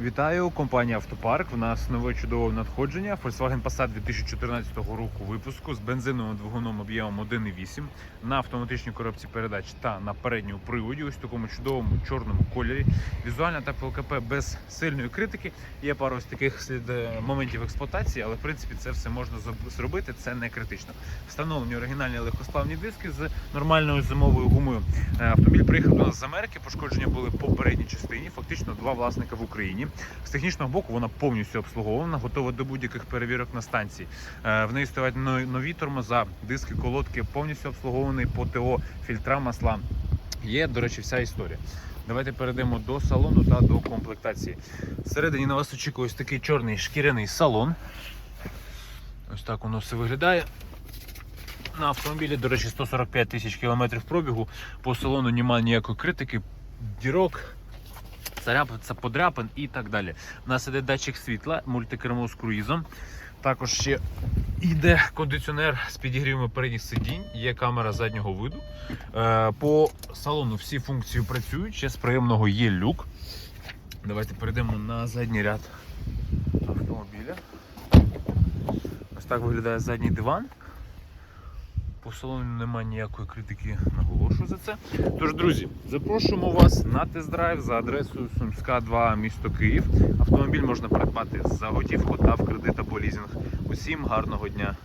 Вітаю, компанія Автопарк. У нас нове чудове надходження. Volkswagen Passat 2014 року випуску з бензиновим двигуном об'ємом 1,8 на автоматичній коробці передач та на передньому приводі. Ось в такому чудовому чорному кольорі. Візуально та ПЛКП без сильної критики. Є пару ось таких слід е, моментів експлуатації, але в принципі це все можна зробити. Це не критично. Встановлені оригінальні легкосплавні диски з нормальною зимовою гумою. Е, Автомобіль приїхав до нас з Америки. Пошкодження були по передній частині. Фактично два власника в Україні. З технічного боку вона повністю обслугована, готова до будь-яких перевірок на станції. Е, В неї стоять нові тормоза, диски, колодки, повністю обслугований по ТО, фільтра, масла. Є, до речі, вся історія. Давайте перейдемо до салону та до комплектації. Всередині на вас очікує ось такий чорний шкіряний салон. Ось так воно все виглядає. На автомобілі, до речі, 145 тисяч кілометрів пробігу. По салону немає ніякої критики, дірок, подряпин і так далі. У нас іде датчик світла, мультикермо з круїзом. Також ще йде кондиціонер з підігрівами передніх сидінь, є камера заднього виду. Е, По салону всі функції працюють, ще з приємного є люк. Давайте перейдемо на задній ряд автомобіля. Ось так виглядає задній диван. По салону немає ніякої критики, наголошую за це. Тож, друзі, запрошуємо вас на тест-драйв за адресою Сумська 2, місто Київ. Автомобіль можна придбати за готівку та в кредит або лізинг. Усім гарного дня!